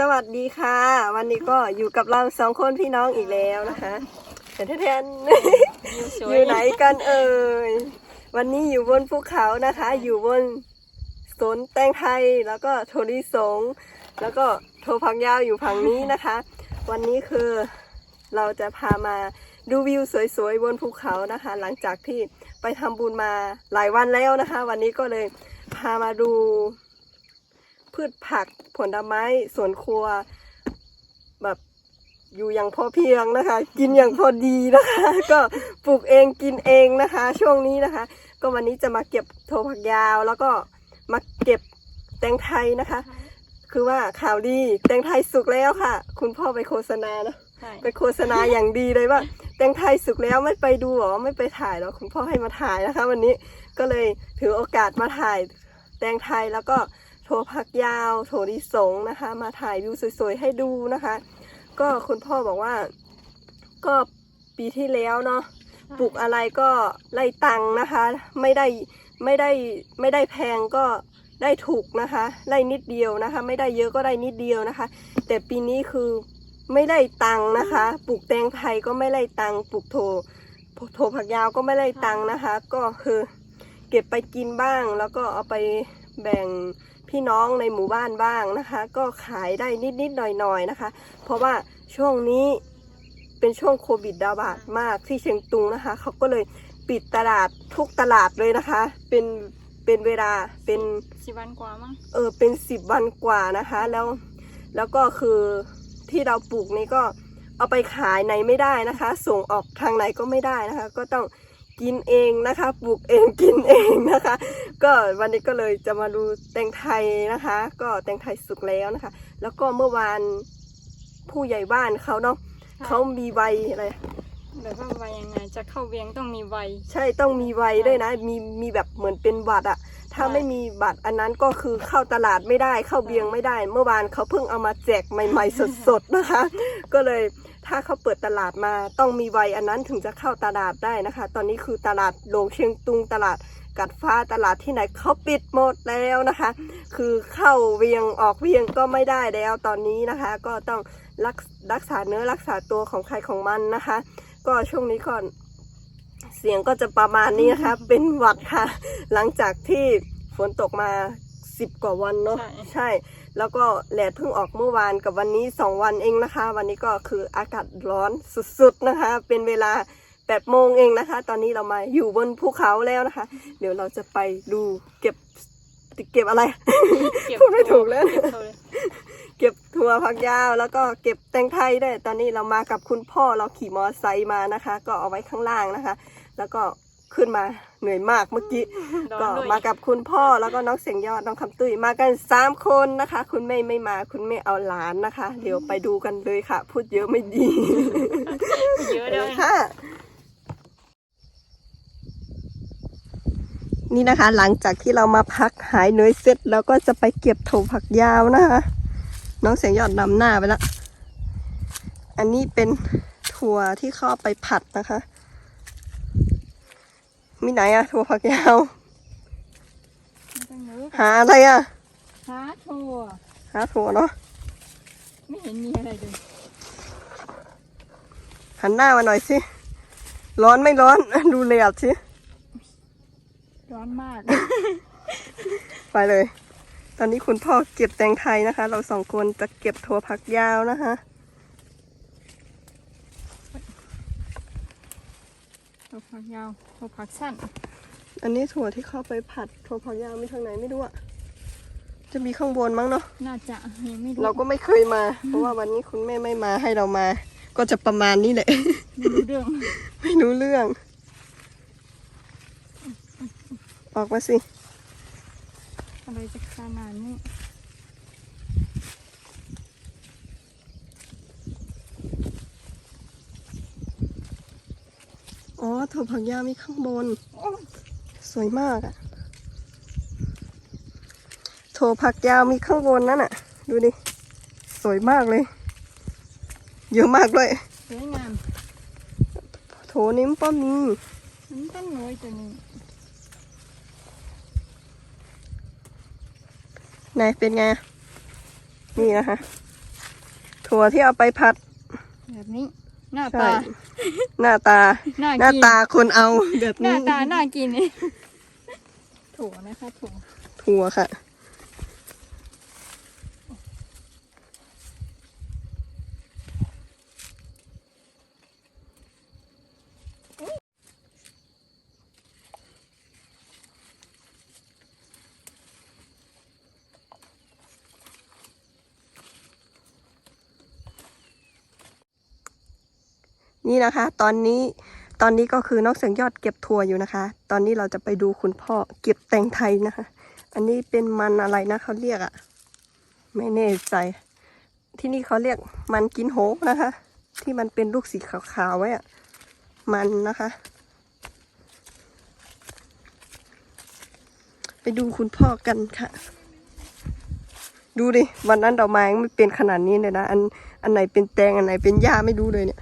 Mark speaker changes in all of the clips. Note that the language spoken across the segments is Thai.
Speaker 1: สวัสดีค่ะ วันนี้ก็อยู่กับเราสองคนพี่น้องอีกแล้วนะคะแทนแทนๆ
Speaker 2: อยู่ส
Speaker 1: อ
Speaker 2: วย
Speaker 1: ยู่ไหนกันเอ่ยวันนี้อยู่บนภูเขานะคะ อยู่บนสวนแตงไทยแล้วก็โทริสง แล้วก็โทพักยาวอยู่ฝั่งนี้นะคะ วันนี้คือเราจะพามาดูวิวสวยๆบนภูเขานะคะ หลังจากที่ไปทำบุญมาหลายวันแล้วนะคะ วันนี้ก็เลยพามาดู พืชผักผลไม้สวนครัว แบบอยู่อย่างพอเพียงนะคะ กินอย่างพอดีนะคะ ก็ปลูกเองกินเองนะคะ ช่วงนี้นะคะ ก็วันนี้จะมาเก็บโทผักยาว แล้วก็มาเก็บแตงไทยนะคะ คือว่าข่าวดีแตงไทยสุกแล้วค่ะ คุณพ่อไปโฆษณาเนอะ
Speaker 2: ใช่
Speaker 1: ไปโฆษณาอย่างดีเลยว่า แตงไทยสุกแล้วไม่ไปดูหรอไม่ไปถ่ายหรอคุณพ่อให้มาถ่ายนะคะ วันนี้ก็เลยถือโอกาสมาถ่ายแตงไทยแล้วก็ โทผักยาวโถดิสงนะคะ มาถ่ายวิวสวยๆให้ดูนะคะ ก็คุณพ่อบอกว่า ก็ปีที่แล้วเนาะปลูกอะไรก็ไล่ตังค์นะคะ ไม่ได้ไม่ได้ไม่ได้แพงก็ได้ถูกนะคะไล่นิดเดียวนะคะ ไม่ได้เยอะก็ได้นิดเดียวนะคะ แต่ปีนี้คือไม่ได้ตังค์นะคะ ปลูกแตงไทยก็ไม่ได้ตังค์ปลูกโถโถผักยาวก็ไม่ได้ตังค์นะคะ ก็คือเก็บไปกินบ้างแล้วก็เอาไปแบ่ง พี่น้องในหมู่บ้านบ้างนะคะ ก็ขายได้นิดๆหน่อยๆนะคะ เพราะว่าช่วงนี้เป็นช่วงโควิดระบาดมากที่เชียงตุงนะคะเขาก็เลยปิดตลาดทุกตลาดเลยนะคะ เป็นเป็นเวลาเป็น
Speaker 2: สิบวันกว่ามั้ง
Speaker 1: เออเป็นสิบวันกว่านะคะ แล้วแล้วก็คือที่เราปลูกนี้ก็เอาไปขายไหนไม่ได้นะคะ ส่งออกทางไหนก็ไม่ได้นะคะ ก็ต้อง กินเองนะคะ ปลูกเองกินเองนะคะ ก็วันนี้ก็เลยจะมาดูแตงไทยนะคะ ก็แตงไทยสุกแล้วนะคะ แล้วก็เมื่อวานผู้ใหญ่บ้านเขาเนาะเขามีใบอะไร
Speaker 2: แบบว่าวัยยังไงจะเข้าเวียงต้องมีวัย
Speaker 1: ใช่ต้องมีใบด้วยนะ มีมีแบบเหมือนเป็นบัตรอะ ถ้าไม่มีบัตรอันนั้นก็คือเข้าตลาดไม่ได้เข้าเบียงไม่ได้ เมื่อวานเขาเพิ่งเอามาแจกใหม่ ๆ สดๆนะคะ ก็เลยถ้าเขาเปิดตลาดมาต้องมีใบอันนั้นถึงจะเข้าตลาดได้นะคะ ตอนนี้คือตลาดโรงเชียงตุงตลาดกัดฟ้าตลาดที่ไหนเขาปิดหมดแล้วนะคะ คือเข้าเวียงออกเวียงก็ไม่ได้แล้วตอนนี้นะคะ ก็ต้องรักรักษาเนื้อรักษาตัวของใครของมันนะคะ ก็ช่วงนี้ก่อน สียงก็จะประมาณนี้นะคะ เป็นหวัดค่ะ หลังจากที่ฝนตกมาสิบกว่าวันเนาะ
Speaker 2: ใช่
Speaker 1: ใช่ แล้วก็แดดเพิ่งออกเมื่อวานกับวันนี้สองวันเองนะคะ วันนี้ก็คืออากาศร้อนสุดๆนะคะ เป็นเวลาแปดโมงเองนะคะ ตอนนี้เรามาอยู่บนภูเขาแล้วนะคะ เดี๋ยวเราจะไปดูเก็บเก็บอะไร
Speaker 2: เก็บ
Speaker 1: พูดไม่ถูกแล้ว
Speaker 2: เก็บโทร
Speaker 1: เก็บถั่วผักยาวแล้วก็เก็บแตงไทยได้วยตอนนี้เรามากับคุณพ่อเราขี่มอเตอร์ไซค์มานะคะ ก็เอาไว้ข้างล่างนะคะ แล้วก็ขึ้นมาเหนื่อยมากเมื่อกี้
Speaker 2: ร้อน
Speaker 1: ก็
Speaker 2: ด้วย
Speaker 1: มากับคุณพ่อแล้วก็น้องเสียงยอดน้องคำตุ้ยมากันสามคนนะคะ คุณแม่ไม่มาคุณแม่เอาหลานนะคะ เดี๋ยวไปดูกันเลยค่ะ พูดเยอะไม่ดี
Speaker 2: เยอะด้วย
Speaker 1: ค่ะ นี่นะคะ หลังจากที่เรามาพักหายเหนื่อยเสร็จแล้วก็จะไปเก็บโถผักยาวนะคะ น้องเสียงยอดนำหน้าไปแล้วอันนี้เป็นถั่วที่เข้าเอาไปผัดนะคะ มีไหนอะถั่วผักยาว
Speaker 2: ไม่ต้องเยอะ
Speaker 1: หาอะไรอะ
Speaker 2: หาโทร
Speaker 1: หาถั่วเนาะ
Speaker 2: ไม่เห็นมีอะไรเลย
Speaker 1: หันหน้ามาหน่อยสิ ร้อนไม่ร้อน ดูเลยอะสิ
Speaker 2: ร้อนมาก
Speaker 1: ไปเลย ตอนนี้คุณพ่อเก็บแตงไทยนะคะ เราสองคนจะเก็บถั่วผักยาวนะคะ
Speaker 2: โทรผักยาวโทรผักสั้น
Speaker 1: อันนี้ถั่วที่เข้าไปผัดถั่วผักยาวมีทางไหนไม่รู้อะจะมีข้างบนมั้งเนาะ
Speaker 2: น่าจะยังไม่รู้
Speaker 1: เราก็ไม่เคยมา เพราะว่าวันนี้คุณแม่ไม่มาให้เรามา ก็จะประมาณนี้แหละ
Speaker 2: ไม่รู้เรื่อง
Speaker 1: ไม่รู้เรื่อง ออกมาสิ
Speaker 2: อะไรจะขนาดนี้
Speaker 1: อ๋อถั่วผักยาวมีข้างบน สวยมากอะโถผักยาวมีข้างบนนั่นอะดูดิ สวยมากเลย เยอะมากด้วย
Speaker 2: สวยงาม
Speaker 1: โถนิ้มป้อมี
Speaker 2: มันต้นน้อยตัวนี้
Speaker 1: ไหนเป็นไง นี่นะคะ ถั่วที่เอาไปผัด
Speaker 2: แบบนี้ หน้า
Speaker 1: ใช่
Speaker 2: ตา
Speaker 1: หน้าตา
Speaker 2: น่า
Speaker 1: หน้า
Speaker 2: กิน
Speaker 1: ตาคนเอาแบบ
Speaker 2: หน้า
Speaker 1: นี้
Speaker 2: ตาน่ากินนี่ถั่วนะคะถั่ว
Speaker 1: ถั่วค่ะ นี่นะคะ ตอนนี้ตอนนี้ก็คือนองเสียงยอดเก็บถั่วอยู่นะคะ ตอนนี้เราจะไปดูคุณพ่อเก็บแตงไทยนะคะ อันนี้เป็นมันอะไรนะเขาเรียกอะไม่แน่ใจ ที่นี่เขาเรียกมันกินโหนะคะ ที่มันเป็นลูกสีขาวๆไว้อะมันนะคะ ไปดูคุณพ่อกันค่ะ ดูดิวันนั้นดอกไม้ไม่เป็นขนาดนี้เลยนะอันอันไหนเป็นแตงอันไหนเป็นหญ้าไม่รู้เลยเนี่ย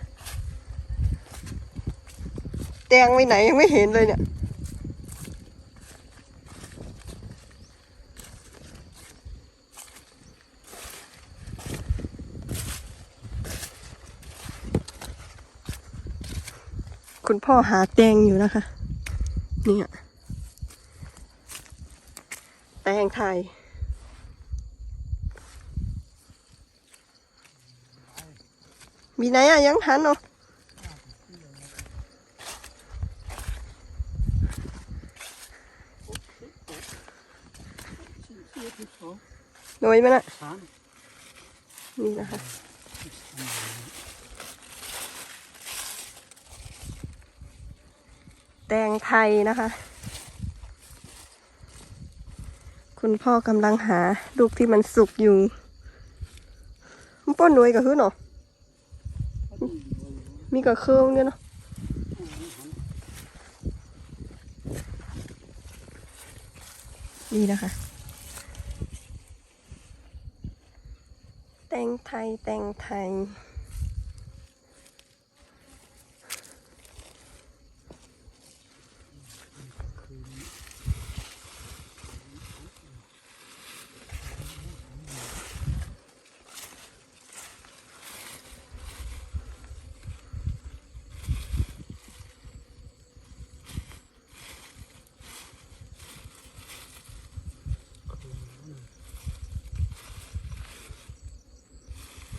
Speaker 1: ตงไว้ไหนยังไม่เห็นเลยเนี่ย คุณพ่อหาแตงอยู่นะคะ เนี่ยแตงไทยมีไหนอะยังหันเนาะ น้อยไหมนะนี่นะคะแตงไทยนะคะ คุณพ่อกำลังหาลูกที่มันสุกอยู่มันป้อนหน่วยกับหื้อเนาะมีกับเครื่องเนี่ยเนาะนี่นะคะ แตง ไทยแตงไทย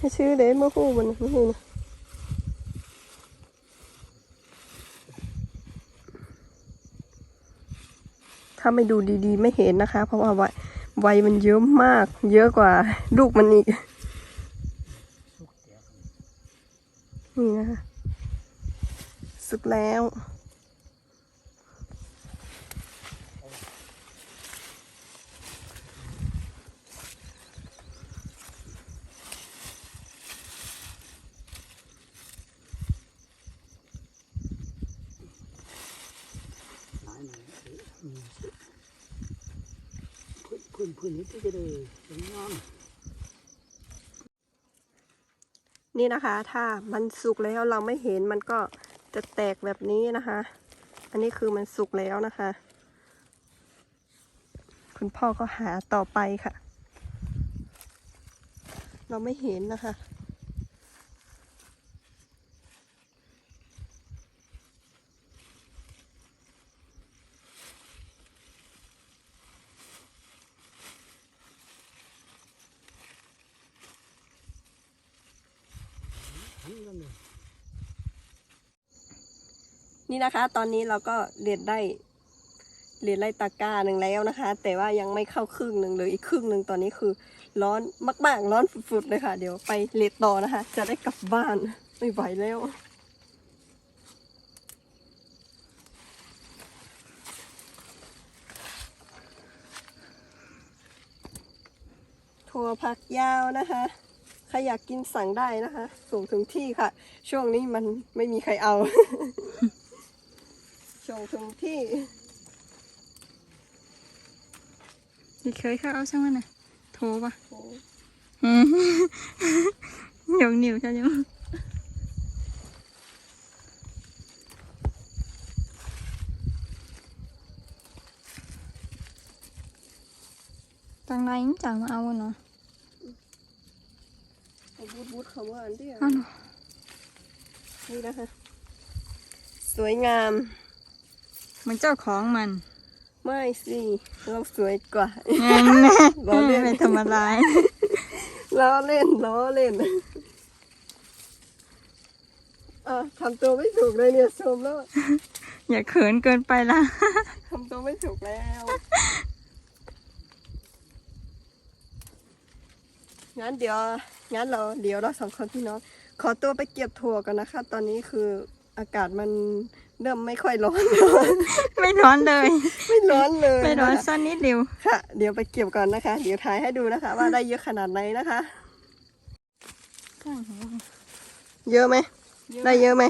Speaker 1: ให้ชื่อเด้มื่อคู่มันมื่อคู่นะถ้าไม่ดูดีๆ ไม่เห็นนะคะ เพราะว่าวัยวัยมันเยอะมาก เยอะกว่าลูกมันอีก นี่นะคะสุกแล้ว
Speaker 3: ที่จะได้สวยงาม
Speaker 1: นี่นะคะ ถ้ามันสุกแล้วเราไม่เห็นมันก็จะแตกแบบนี้นะคะ อันนี้คือมันสุกแล้วนะคะ คุณพ่อก็หาต่อไปค่ะ เราไม่เห็นนะคะ
Speaker 3: หันกันเลย
Speaker 1: นี่นะคะ ตอนนี้เราก็เรียนได้เรียนไล่ตะกร้าหนึ่งแล้วนะคะ แต่ว่ายังไม่เข้าครึ่งหนึ่งเลยอีกครึ่งหนึ่งตอนนี้คือ ร้อนมากๆ ร้อนฝุดๆเลยค่ะ เดี๋ยวไปเรียนต่อนะคะ จะได้กลับบ้านไม่ไหวแล้วถั่วผักยาวนะคะใครอยากกินสั่งได้นะคะ ส่งถึงที่ค่ะ ช่วงนี้มันไม่มีใครเอา ส่งถึงที่
Speaker 2: นี่เคยเข้าเอาช่างมันน่ะโทรปะ
Speaker 1: โอ้
Speaker 2: อืมหยงเหนียวจ้ะยังจังไรจังมาเอาเนาะ
Speaker 1: ไปบูดบูดคำว่าอันเดียว
Speaker 2: เอาหนู
Speaker 1: นี่นะคะ สวยงาม
Speaker 2: เหมันเจ้าของมัน
Speaker 1: ไม่สิเราสวยกว่า
Speaker 2: แน่แน่
Speaker 1: ล้อเล่น
Speaker 2: ไม่ธรรมดา
Speaker 1: ล้อเล่นล้อเล่นอะทำตัวไม่ถูกเลยเนี่ยชมแล้ว
Speaker 2: อย่าเขินเกินไปละ
Speaker 1: ทำตัวไม่ถูกแล้วงั้นเดี๋ยวงั้นเราเดี๋ยวเราสองคนพี่น้องขอตัวไปเก็บถั่วกันนะคะ ตอนนี้คืออากาศมัน เริ่มไม่ค่อยร้อน
Speaker 2: ไม่ร้อนเลย
Speaker 1: ไม่ร้อนเลย
Speaker 2: ไม่ร้อน
Speaker 1: นะคะ
Speaker 2: สั้นนิดเดียว
Speaker 1: ค่ะ เดี๋ยวไปเก็บก่อนนะคะ เดี๋ยวถ่ายให้ดูนะคะ ว่าได้เยอะขนาดไหนนะคะเยอะไหมได้เยอะไหม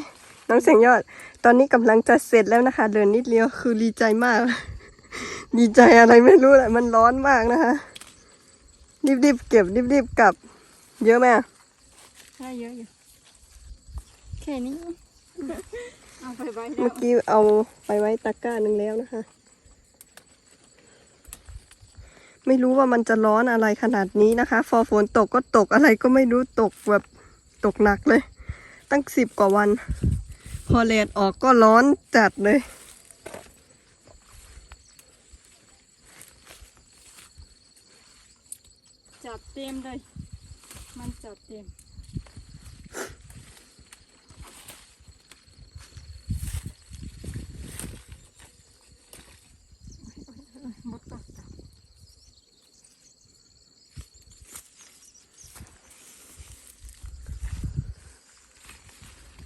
Speaker 1: น้องเสียงยอด ตอนนี้กำลังจะเสร็จแล้วนะคะ เดินนิดเดียวคือดีใจมาก ดีใจอะไรไม่รู้แหละมันร้อนมากนะคะรีบๆเก็บรีบๆกลับ เยอะไหมอะ
Speaker 2: ได้เยอะอยู่แค่นี้ เอาไปไว้
Speaker 1: เมื่อกี้เอาไปไว้ตะกร้าหนึ่งแล้วนะคะ ไม่รู้ว่ามันจะร้อนอะไรขนาดนี้นะคะพอฝนตกก็ตกอะไรก็ไม่รู้ตกแบบตกหนักเลย ตั้งสิบกว่าวัน พอแดดออกก็ร้อนจัดเลย
Speaker 2: จัดเต็มเลย มันจัดเต็มหม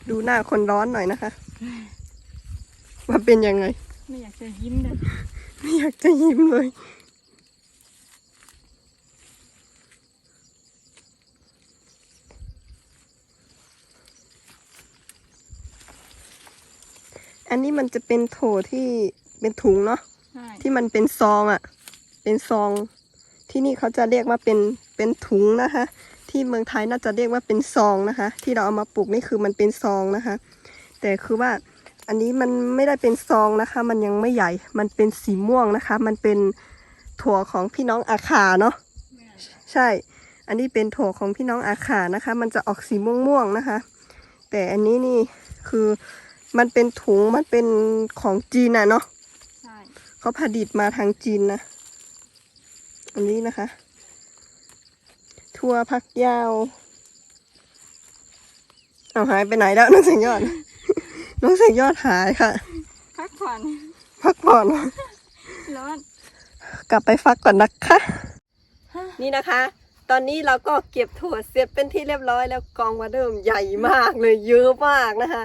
Speaker 1: ดูหน้าคนร้อนหน่อยนะคะ ว่าเป็นยังไง
Speaker 2: ไม่อยากจะยิ้มเลย
Speaker 1: ไม่อยากจะยิ้มเลยอันนี้มันจะเป็นโถที่เป็นถุงเนาะ
Speaker 2: ใช่
Speaker 1: ที่มันเป็นซองอะ่ะ เป็นซอง ที่นี่เขาจะเรียกว่าเป็นเป็นถุงนะคะ ที่เมืองไทยน่าจะเรียกว่าเป็นซองนะคะ ที่เราเอามาปลูกนี่คือมันเป็นซองนะคะ แต่คือว่าอันนี้มันไม่ได้เป็นซองนะคะ มันยังไม่ใหญ่ มันเป็นสีม่วงนะคะ มันเป็นถั่วของพี่น้องอาคาเนาะใช่ อันนี้เป็นถั่วของพี่น้องอาขานะคะ มันจะออกสีม่วงๆนะคะ แต่อันนี้นี่คือมันเป็นถุงมันเป็นของจีนอะเนาะ
Speaker 2: ใช่
Speaker 1: เขาผลิตมาทางจีนนะ อันนี้นะคะ ทั่วพักยาว เอาหายไปไหนแล้วน้องแสงยอด น้องแสงยอดหายค่ะ
Speaker 2: พักผ่อน
Speaker 1: พักผ่อน
Speaker 2: ร้อน
Speaker 1: กลับไปฟักก่อนนะคะ นี่นะคะ ตอนนี้เราก็เก็บถั่วเสร็จเป็นที่เรียบร้อยแล้วกองมาเดิมใหญ่มากเลยเยอะมากนะคะ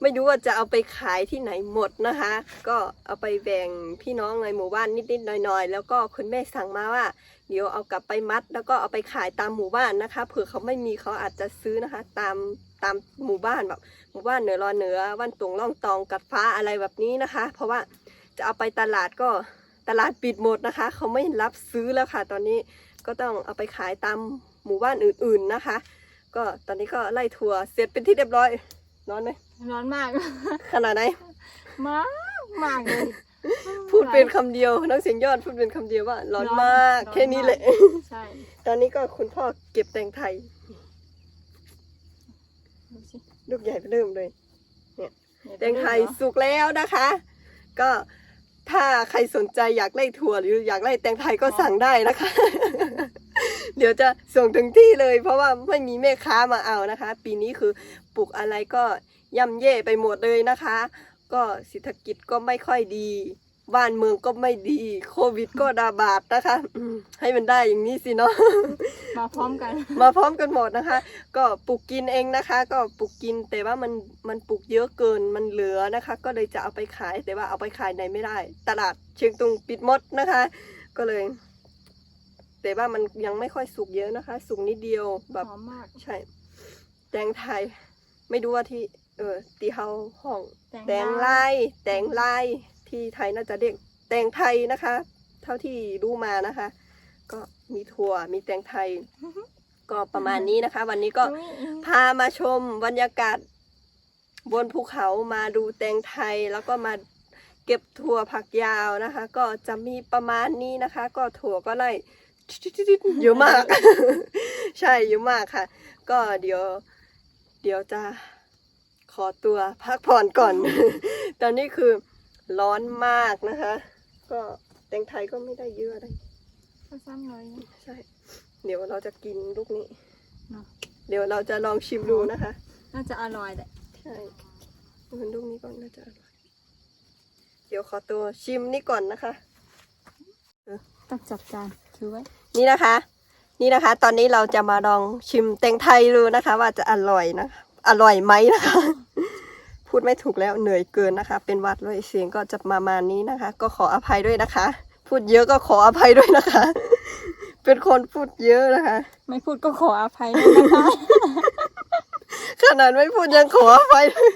Speaker 1: ไม่รู้ว่าจะเอาไปขายที่ไหนหมดนะคะ ก็เอาไปแบ่งพี่น้องในหมู่บ้านนิดๆหน่อยๆ แล้วก็คุณแม่สั่งมาว่า เดี๋ยวเอากลับไปมัด แล้วก็เอาไปขายตามหมู่บ้านนะคะ เผื่อเขาไม่มีเขาอาจจะซื้อนะคะ ตามตามหมู่บ้านแบบหมู่บ้านเหนือรอเหนือวันตรงล่องตองกัดฟ้าอะไรแบบนี้นะคะ เพราะว่าจะเอาไปตลาดก็ตลาดปิดหมดนะคะ เขาไม่รับซื้อแล้วค่ะ ตอนนี้ก็ต้องเอาไปขายตามหมู่บ้านอื่นๆนะคะ ก็ตอนนี้ก็ไล่ถั่วเสร็จเป็นที่เรียบร้อยร้อนไหม
Speaker 2: ร้อนมาก
Speaker 1: ขนาดไหน
Speaker 2: มากมากเลย
Speaker 1: พูดเป็นคำเดียวน้องเสียงยอดพูดเป็นคำเดียวว่าร้อนมาก
Speaker 2: ร้อน
Speaker 1: แค่นี้แหละ
Speaker 2: ใช่
Speaker 1: ตอนนี้ก็คุณพ่อเก็บแตงไทย
Speaker 2: ดูสิ
Speaker 1: ลูกใหญ่ไปเริ่มเลย
Speaker 2: เนี่ย
Speaker 1: แตงไทยสุกแล้วนะคะ ก็ถ้าใครสนใจอยากไล่ถั่วหรืออยากไล่แตงไทยก็สั่งได้นะคะ เดี๋ยวจะส่งถึงที่เลย เพราะว่าไม่มีแม่ค้ามาเอานะคะ ปีนี้คือปลูกอะไรก็ย่ำเย่ไปหมดเลยนะคะ ก็เศรษฐกิจก็ไม่ค่อยดี บ้านเมืองก็ไม่ดี โควิดก็ระบาดนะคะอืมให้มันได้อย่างนี้สิเนาะ
Speaker 2: มาพร้อมกัน
Speaker 1: มาพร้อมกันหมดนะคะ ก็ปลูกกินเองนะคะ ก็ปลูกกินแต่ว่ามันมันปลูกเยอะเกินมันเหลือนะคะ ก็เลยจะเอาไปขายแต่ว่าเอาไปขายไหนไม่ได้ ตลาดเชียงตุงปิดหมดนะคะ ก็เลย แต่ว่ามันยังไม่ค่อยสุกเยอะนะคะ สุกนิดเดียวแบบ
Speaker 2: หอมมาก
Speaker 1: ใช่ แตงไทย ไม่รู้ว่าที่ เออตีเฮาห้อง แตงลาย แตงลาย ที่ไทยน่าจะเรียกแตงไทยนะคะ เท่าที่รู้มานะคะ ก็มีถั่วมีแตงไทย ก็ประมาณนี้นะคะ วันนี้ก็
Speaker 2: อุ๊ย
Speaker 1: พามาชมบรรยากาศ บนภูเขามาดูแตงไทยแล้วก็มาเก็บถั่วผักยาวนะคะ ก็จะมีประมาณนี้นะคะ ก็ถั่วก็ไล่เยอะมาก ใช่เยอะมากค่ะ ก็เดี๋ยว เดี๋ยวจะ ขอตัวพักผ่อนก่อน ตอนนี้คือร้อนมากนะคะ ก็แตงไทยก็ไม่ได้เยอะอะไร
Speaker 2: ก็ซ้ำเลย
Speaker 1: ใช่ เดี๋ยวเราจะกินลูกนี้
Speaker 2: เนอะ
Speaker 1: เดี๋ยวเราจะลองชิมดูนะคะ
Speaker 2: น่าจะอร่อยแหละ
Speaker 1: ใช่มันลูกนี้ก่อนน่าจะอร่อย เดี๋ยวขอตัวชิมนี่ก่อนนะคะ
Speaker 2: ต้องจัดการถือไว้
Speaker 1: นี่นะคะ นี่นะคะ ตอนนี้เราจะมาลองชิมแตงไทยดูนะคะ ว่าจะอร่อยนะคะอร่อยไหมนะคะ พูดไม่ถูกแล้วเหนื่อยเกินนะคะ เป็นหวัดเลยเสียงก็จะประมาณนี้นะคะ ก็ขออภัยด้วยนะคะ พูดเยอะก็ขออภัยด้วยนะคะ เป็นคนพูดเยอะนะคะ
Speaker 2: ไม่พูดก็ขออภัยด้วยนะคะ
Speaker 1: ขนาดไม่พูดยังขออภัยเลย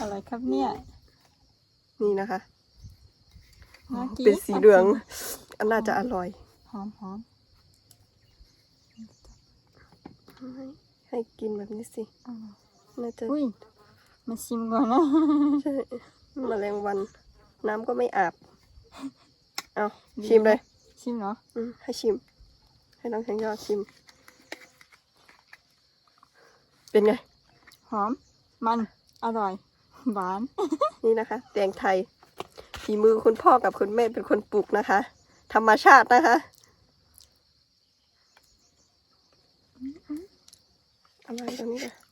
Speaker 2: อะไรครับเนี่ย
Speaker 1: นี่นะคะ
Speaker 2: น่ากิน
Speaker 1: เป็นสีเหลืองอันน่าจะอร่อย
Speaker 2: หอมหอม
Speaker 1: ให้กินแบบนี้สิ
Speaker 2: อ่า
Speaker 1: น่าจะ
Speaker 2: อุ้ย มาชิมก่อนนะ
Speaker 1: ใช่แมลงวัน น้ำก็ไม่อาบ เอาชิมเลย
Speaker 2: ชิมเหรอ
Speaker 1: อืมให้ชิม ให้น้องแข็งยอดชิม เป็นไง
Speaker 2: หอม มัน อร่อย หวาน
Speaker 1: นี่นะคะ แตงไทยฝีมือคุณพ่อกับคุณแม่เป็นคนปลูกนะคะ ธรรมชาตินะคะ อะไรตรงนี้กัน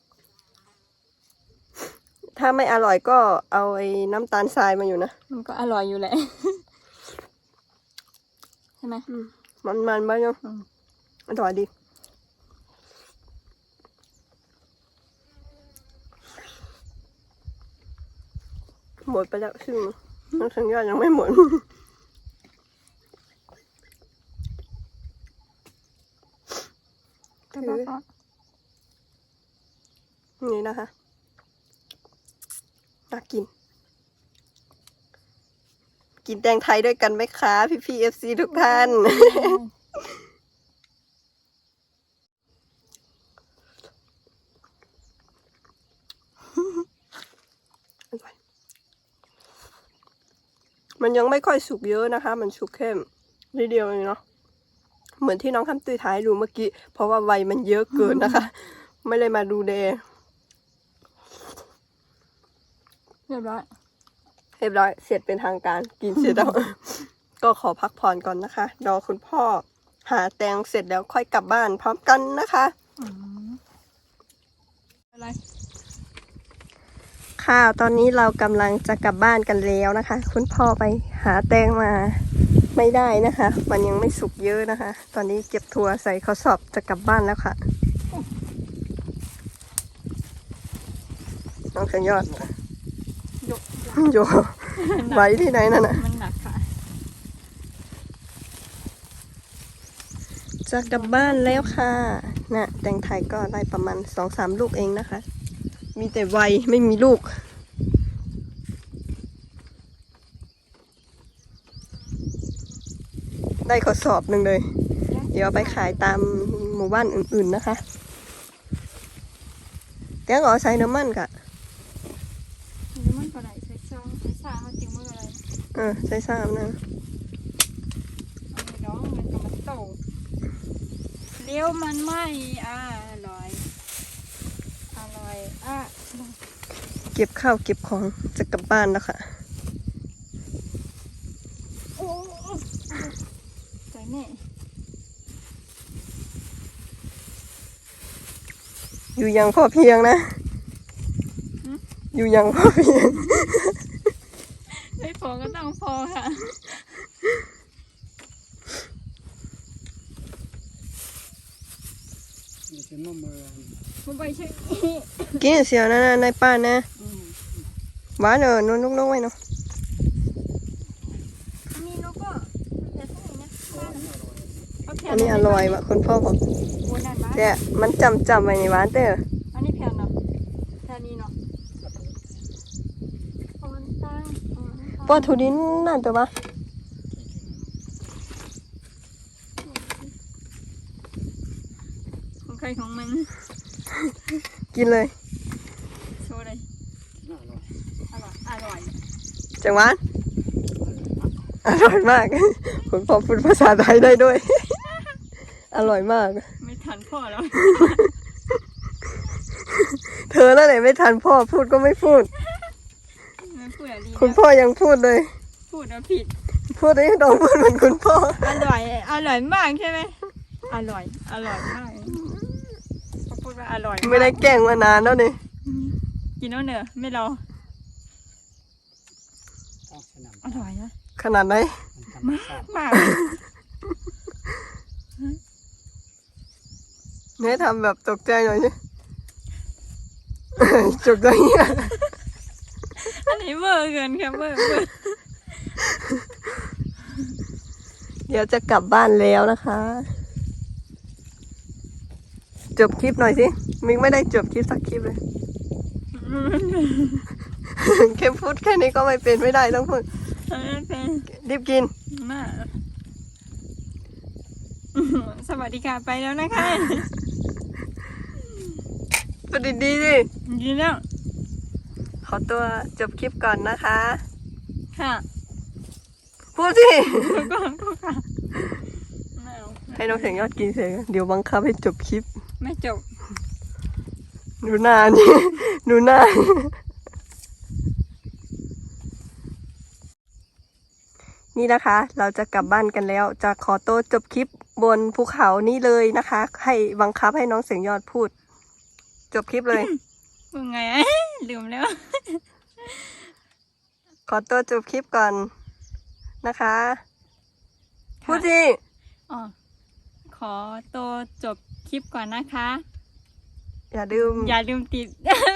Speaker 1: ถ้าไม่อร่อยก็เอาไอ้น้ำตาลทรายมาอยู่นะ
Speaker 2: มันก็อร่อยอยู่แหละ ใช่ไหม
Speaker 1: อืมมันมันๆบ้างเนาะ
Speaker 2: อืม
Speaker 1: อร่อยดี หมดไปแล้วซึ่งน้ำสัญญายังไม่หมด
Speaker 2: ก็ได้ก็
Speaker 1: นี่นะคะ น่ากิน กินแตงไทยด้วยกันไหมคะ พี่พีเอฟซีทุกท่าน มันยังไม่ค่อยสุกเยอะนะคะ มันสุกแค่นิดเดียวเองเนาะเหมือนที่น้องคำตื้อท้ายดูเมื่อกี้ เพราะว่าวัยมันเยอะเกินนะคะ ไม่เลยมาดูแล
Speaker 2: เรียบร้อย
Speaker 1: เรียบร้อย เสร็จเป็นทางการกินเสร็จแล้ว ก็ขอพักผ่อนก่อนนะคะ รอคุณพ่อ หาแตงเสร็จแล้วค่อยกลับบ้านพร้อมกันนะคะ
Speaker 2: อืมอะไร
Speaker 1: ค่ะ ตอนนี้เรากำลังจะกลับบ้านกันแล้วนะคะ คุณพ่อไปหาแตงมาไม่ได้นะคะ มันยังไม่สุกเยอะนะคะ ตอนนี้เก็บถั่วใส่ข้อสอบจะกลับบ้านแล้วค่ะ น้องขันยอด
Speaker 2: ยก
Speaker 1: โยไว้ที่ไหนนั่นน่ะ
Speaker 2: มันหนักค่ะ
Speaker 1: จะกลับบ้านแล้วค่ะน่ะแตงไทยก็ได้ประมาณสองสามลูกเองนะคะ มีแต่ใบไม่มีลูก ได้ข้อสอบหนึ่งเลย เดี๋ยวเอาไปขายตามหมู่บ้านอื่นๆนะคะ แตงอ๋อใส่น้ำมันกะ
Speaker 2: หรือมันก็ได้ใส่ซองใส่ซาเขาจริงเมื่ออะไร
Speaker 1: เออใส่ซ้ำนะ
Speaker 2: เอาไปน้องมันก็มันโตเลี้ยวมันไม่อ่าอร่อยอร่อยอะ
Speaker 1: เก็บข้าวเก็บของจะกลับบ้านแล้วค่ะ
Speaker 2: โอ้ใจแม่
Speaker 1: อยู่อย่างพอเพียงนะ อยู่อย่างพอเพียง
Speaker 2: ไม่พอก็ต้องพอ ค่ะ
Speaker 3: มันจะนุ่มเลย
Speaker 2: มันไปใช่
Speaker 1: กินเสียวนะนะในป้านนะหวานเออนุ่นๆไว้เนาะ
Speaker 2: นี่นกก็แต่ถ้าอย่างเงี้ยบ้านเอาแผ่
Speaker 1: อันนี้อร่อยว่ะคุณพ่อบอก
Speaker 2: โอ้นั่นบ้าน
Speaker 1: แต่มันจำจำไว้ในหวานเต้อ
Speaker 2: อันนี้แผ่นเนาะแผ่นนี้เนาะออนตังอ อนตัง
Speaker 1: ปอทุดินนั่นตัวปะ
Speaker 2: ของใครของมัน
Speaker 1: กินเลย
Speaker 2: โชว์เลย
Speaker 3: น่าอร่อย
Speaker 2: อร่อยอร่อย
Speaker 1: จังหวานอร่อยมากคุณพ่อพูดภาษาไทยได้ด้วย อร่อยมาก
Speaker 2: ไม่ทันพ่อแล้ว
Speaker 1: เธอนั่นแหละไม่ทันพ่อพูดก็ไม่พูด คุณพ่อยังพูดเลย
Speaker 2: พูดแล้วผิด
Speaker 1: พูดได้ต้องพูดเหมือนคุณพ่อ
Speaker 2: อร่อย อร่อยมากใช่ไหม อร่อย อร่อยมากเขาพูดว่าอร่อยาก
Speaker 1: ไม่ได้แกล้งมานานแล้วนี่
Speaker 2: กินแล้วเนอะไม่รอ
Speaker 3: ต้องสนาม
Speaker 2: อร่อยนะ
Speaker 1: ขนาดไหน
Speaker 3: มันธรรม
Speaker 2: มาก
Speaker 3: ชาติ
Speaker 2: มาก
Speaker 1: แม่ทำแบบตกใจหน่อยสิจุกใจเงี้ย
Speaker 2: อันนี้เวอร์เกินค่ะเวอร์เวอร์
Speaker 1: เดี๋ยวจะกลับบ้านแล้วนะคะ จบคลิปหน่อยสิ มิงไม่ได้จบคลิปสักคลิปเลย แค่พูดแค่นี้ก็ไม่เป็นไม่ได้ต้องพูด
Speaker 2: เป็น
Speaker 1: รีบกิน
Speaker 2: มากสวัสดีค่ะไปแล้วนะคะ
Speaker 1: พูดดีๆสิ
Speaker 2: ยินแล้ว
Speaker 1: ข อตัวจบคลิปก่อนนะคะ
Speaker 2: ค่ะ
Speaker 1: พูดสิ
Speaker 2: ก็ก็ค่ะไม่เอา
Speaker 1: ให้น้องเสียงยอดกินเสียงเดี๋ยวบังคับให้จบคลิป
Speaker 2: ไม่จบ
Speaker 1: ดูหน้านี่ดูหน้านี่นะคะ เราจะกลับบ้านกันแล้ว จะขอโตัวจบคลิปบนภูเขานี่เลยนะคะ ให้บังคับให้น้องเสียงยอดพูด จบคลิปเลย
Speaker 2: ว่าไง ลืมแล้ว
Speaker 1: ขอตัวจบคลิปก่อนนะคะ พูดสิ
Speaker 2: อ๋อขอตัวจบคลิปก่อนนะคะ
Speaker 1: อย่าลืม
Speaker 2: อย่าลืมติด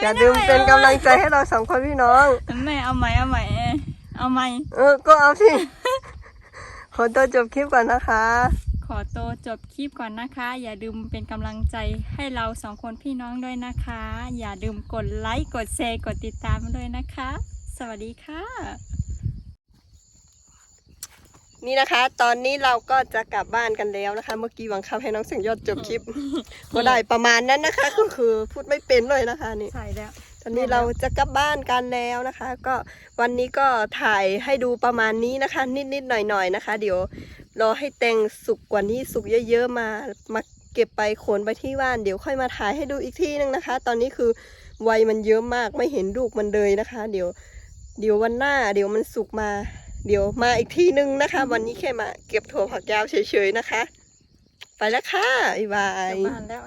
Speaker 1: อย่าลืมเป็นกำลังใจให้เราสองคนพี่น้อง
Speaker 2: ไม่เอาใหม่เอาใหม่เอาใหม่
Speaker 1: เออก็เอาสิขอตัวจบคลิปก่อนนะคะ
Speaker 2: ขอตัวจบคลิปก่อนนะคะ อย่าลืมเป็นกำลังใจให้เราสองคนพี่น้องด้วยนะคะ อย่าลืมกดไลค์กดแชร์กดติดตามด้วยนะคะ สวัสดีค่ะ
Speaker 1: นี่นะคะ ตอนนี้เราก็จะกลับบ้านกันแล้วนะคะ เมื่อกี้บังคับให้น้องเสียงยอดจบคลิปก็ได้ประมาณนั้นนะคะก็คือพูดไม่เป็นเลยนะคะนี่
Speaker 2: ใช่แล้ว
Speaker 1: ตอนนี้เราจะกลับบ้านกันแล้วนะคะ ก็วันนี้ก็ถ่ายให้ดูประมาณนี้นะคะ นิดๆหน่อยๆนะคะ เดี๋ยว รอให้แตงสุกกว่านี้สุกเยอะๆมามาเก็บไปขนไปที่บ้านเดี๋ยวค่อยมาถ่ายให้ดูอีกทีนึงนะคะ ตอนนี้คือวัยมันเยอะมากไม่เห็นลูกมันเลยนะคะ เดี๋ยว เดี๋ยววันหน้า เดี๋ยวมันสุกมา เดี๋ยวมาอีกทีนึงนะคะ วันนี้แค่มาเก็บถั่วผักยาวเฉยๆนะคะ ไปแล้วค่ะบ๊ายบาย
Speaker 2: บ้านแล้ว